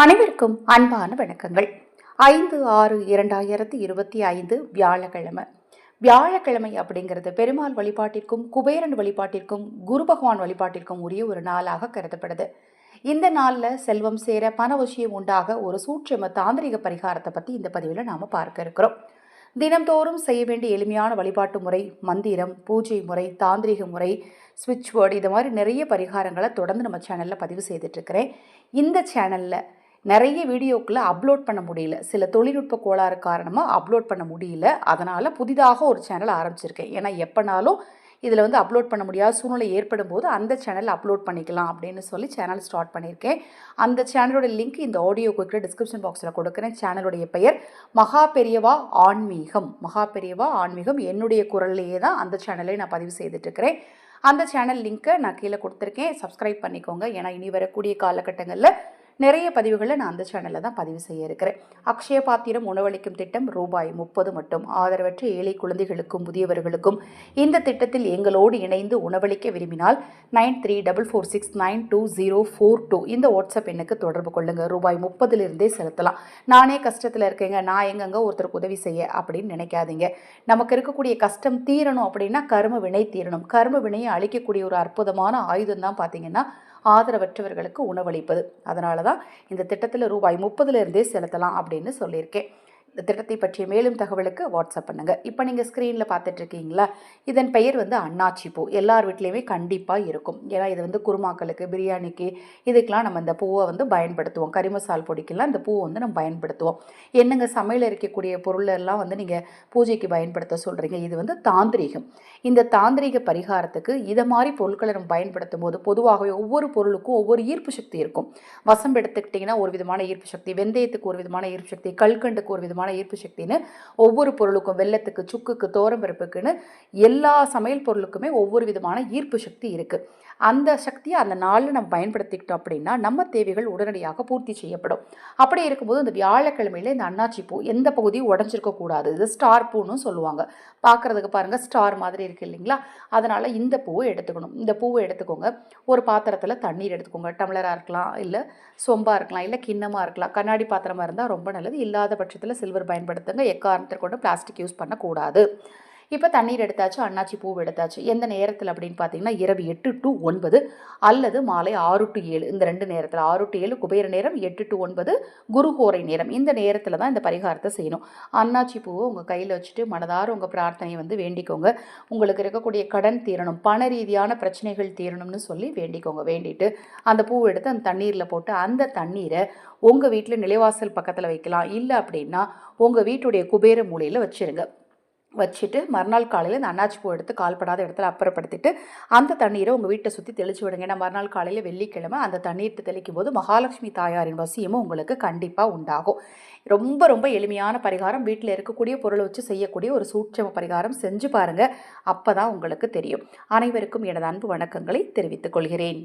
அனைவருக்கும் அன்பான வணக்கங்கள். ஐந்து ஆறு இரண்டாயிரத்தி இருபத்தி ஐந்து வியாழக்கிழமை. வியாழக்கிழமை அப்படிங்கிறது பெருமாள் வழிபாட்டிற்கும் குபேரன் வழிபாட்டிற்கும் குரு பகவான் வழிபாட்டிற்கும் உரிய ஒரு நாளாக கருதப்படுது. இந்த நாளில் செல்வம் சேர பணவசியம் உண்டாக ஒரு சூட்சம தாந்திரிக பரிகாரத்தை பற்றி இந்த பதிவில் நாம் பார்க்க இருக்கிறோம். தினம்தோறும் செய்ய வேண்டிய எளிமையான வழிபாட்டு முறை மந்திரம் பூஜை முறை தாந்திரிக முறை ஸ்விட்ச் போர்டு இது மாதிரி நிறைய பரிகாரங்களை தொடர்ந்து நம்ம சேனலில் பதிவு செய்துட்ருக்கிறேன் இந்த சேனலில் நிறைய வீடியோக்களை அப்லோட் பண்ண முடியல. சில தொழில்நுட்ப கோளாறு காரணமாக அப்லோட் பண்ண முடியல. அதனால் புதிதாக ஒரு சேனல் ஆரம்பிச்சிருக்கேன். ஏன்னா எப்போனாலும் இதில் வந்து அப்லோட் பண்ண முடியாத சூழ்நிலை ஏற்படும் போது அந்த சேனல் அப்லோட் பண்ணிக்கலாம் அப்படின்னு சொல்லி சேனல் ஸ்டார்ட் பண்ணியிருக்கேன். அந்த சேனலோட லிங்க் இந்த ஆடியோ குறிக்கிற டிஸ்கிரிப்ஷன் பாக்ஸில் கொடுக்குறேன். சேனலுடைய பெயர் மகா பெரியவா ஆன்மீகம். மகா பெரியவா ஆன்மீகம் என்னுடைய குரல்லையே தான் அந்த சேனலை நான் பதிவு செய்துட்ருக்கிறேன் அந்த சேனல் லிங்க்கை நான் கீழே கொடுத்துருக்கேன். சப்ஸ்கிரைப் பண்ணிக்கோங்க. ஏன்னா இனி வரக்கூடிய காலகட்டங்களில் நிறைய பதிவுகளை நான் அந்த சேனலில் தான் பதிவு செய்ய இருக்கிறேன். அக்ஷய பாத்திரம் உணவளிக்கும் திட்டம் ரூபாய் முப்பது மட்டும். ஆதரவற்ற ஏழை குழந்தைகளுக்கும் முதியவர்களுக்கும் இந்த திட்டத்தில் எங்களோடு இணைந்து உணவளிக்க விரும்பினால் nine three double four six nine two zero four two இந்த வாட்ஸ்அப் எண்ணுக்கு தொடர்பு கொள்ளுங்கள் ரூபாய் முப்பதுலேருந்தே செலுத்தலாம். நானே கஷ்டத்தில் இருக்கேங்க. நான் எங்கெங்க ஒருத்தருக்கு உதவி செய்ய அப்படின்னு நினைக்காதீங்க. நமக்கு இருக்கக்கூடிய கஷ்டம் தீரணும் அப்படின்னா கர்ம வினை தீரணும். கர்ம வினையை அழிக்கக்கூடிய ஒரு அற்புதமான ஆயுதம் தான் பார்த்தீங்கன்னா ஆதரவற்றவர்களுக்கு உணவளிப்பது. அதனால தான் இந்த திட்டத்தில் ரூபாய் முப்பதுலேருந்தே செலுத்தலாம் அப்படின்னு சொல்லியிருக்கேன். இந்த திட்டத்தை பற்றிய மேலும் தகவலுக்கு வாட்ஸ்அப் பண்ணுங்கள் இப்போ நீங்கள் ஸ்க்ரீனில் பார்த்துட்டு இருக்கீங்களா இதன் பெயர் வந்து அண்ணாச்சி பூ. எல்லார் வீட்லேயுமே கண்டிப்பாக இருக்கும். ஏன்னா இது வந்து குருமாக்களுக்கு பிரியாணிக்கு இதுக்கெலாம் நம்ம இந்த பூவை வந்து பயன்படுத்துவோம். கரிமசால் பொடிக்கெல்லாம் இந்த பூவை வந்து நம்ம பயன்படுத்துவோம். என்னங்க சமையல் இருக்கக்கூடிய பொருளெல்லாம் வந்து நீங்கள் பூஜைக்கு பயன்படுத்த சொல்கிறீங்க இது வந்து தாந்திரீகம். இந்த தாந்திரீக பரிகாரத்துக்கு இதை மாதிரி பொருட்களை நம்ம பயன்படுத்தும் போது பொதுவாகவே ஒவ்வொரு பொருளுக்கும் ஒவ்வொரு ஈர்ப்பு சக்தி இருக்கும். வசம் எடுத்துக்கிட்டிங்கன்னா ஒரு விதமான ஈர்ப்பு சக்தி வெந்தயத்துக்கு ஒரு விதமான ஈர்ப்பு சக்தி கல்கண்டுக்கு ஒரு விதமான ஈர்ப்பு சக்தின்னு ஒவ்வொரு பொருளுக்கும் வெள்ளத்துக்கு சுக்குக்கு தோரம்பருப்புக்குன்னு எல்லா சமையல் பொருளுக்குமே ஒவ்வொரு விதமான ஈர்ப்பு சக்தி இருக்குது அந்த சக்தியை அந்த நாளில் நம்ம பயன்படுத்திக்கிட்டோம் அப்படின்னா நம்ம தேவைகள் உடனடியாக பூர்த்தி செய்யப்படும். அப்படி இருக்கும்போது இந்த வியாழக்கிழமையில் இந்த அண்ணாச்சி பூ எந்த பகுதியும் உடஞ்சிருக்க கூடாது. இது ஸ்டார் பூன்னு சொல்லுவாங்க. பார்க்குறதுக்கு பாருங்கள் ஸ்டார் மாதிரி இருக்குது இல்லைங்களா? அதனால் இந்த பூவை எடுத்துக்கணும். இந்த பூவை எடுத்துக்கோங்க. ஒரு பாத்திரத்தில் தண்ணீர் எடுத்துக்கோங்க. டம்ளராக இருக்கலாம் இல்லை சொம்பாக இருக்கலாம் இல்லை கிண்ணமாக இருக்கலாம். கண்ணாடி பாத்திரமாக இருந்தால் ரொம்ப நல்லது. இல்லாத பட்சத்தில் சில்வர் பயன்படுத்துங்க. எக்காரணத்தை கொண்டு பிளாஸ்டிக் யூஸ் பண்ணக்கூடாது. இப்போ தண்ணீர் எடுத்தாச்சு அண்ணாச்சி பூ எடுத்தாச்சு. எந்த நேரத்தில் அப்படின்னு பார்த்தீங்கன்னா இரவு எட்டு டு ஒன்பது அல்லது மாலை ஆறு டு ஏழு இந்த ரெண்டு நேரத்தில். ஆறு டு ஏழு குபேர நேரம் எட்டு டு ஒன்பது குருகோரை நேரம். இந்த நேரத்தில் தான் இந்த பரிகாரத்தை செய்யணும். அண்ணாச்சி பூவை உங்கள் கையில் வச்சுட்டு மனதார உங்கள் பிரார்த்தனையை வந்து வேண்டிக்கோங்க. உங்களுக்கு இருக்கக்கூடிய கடன் தீரணும் பண ரீதியான பிரச்சனைகள் தீரணும்னு சொல்லி வேண்டிக்கோங்க. வேண்டிட்டு அந்த பூவை எடுத்து அந்த தண்ணீரில் போட்டு அந்த தண்ணீரை உங்கள் வீட்டில் நிலைவாசல் பக்கத்தில் வைக்கலாம். இல்லை அப்படின்னா உங்கள் வீட்டுடைய குபேர மூலையில் வச்சுருங்க. வச்சுட்டு மறுநாள் காலையில் இந்த அன்னாச்சி பூ எடுத்து கால்படாத இடத்துல அப்புறப்படுத்திட்டு அந்த தண்ணீரை உங்கள் வீட்டை சுற்றி தெளிச்சு விடுங்க. ஏன்னா மறுநாள் காலையில் வெள்ளிக்கிழமை அந்த தண்ணீர் தெளிக்கும் போது மகாலட்சுமி தாயாரின் வசியமும் உங்களுக்கு கண்டிப்பாக உண்டாகும். ரொம்ப ரொம்ப எளிமையான பரிகாரம். வீட்டில் இருக்கக்கூடிய பொருளை வச்சு செய்யக்கூடிய ஒரு சூட்சம பரிகாரம் செஞ்சு பாருங்கள் அப்போ தான் உங்களுக்கு தெரியும். அனைவருக்கும் எனது அன்பு வணக்கங்களை தெரிவித்துக் கொள்கிறேன்.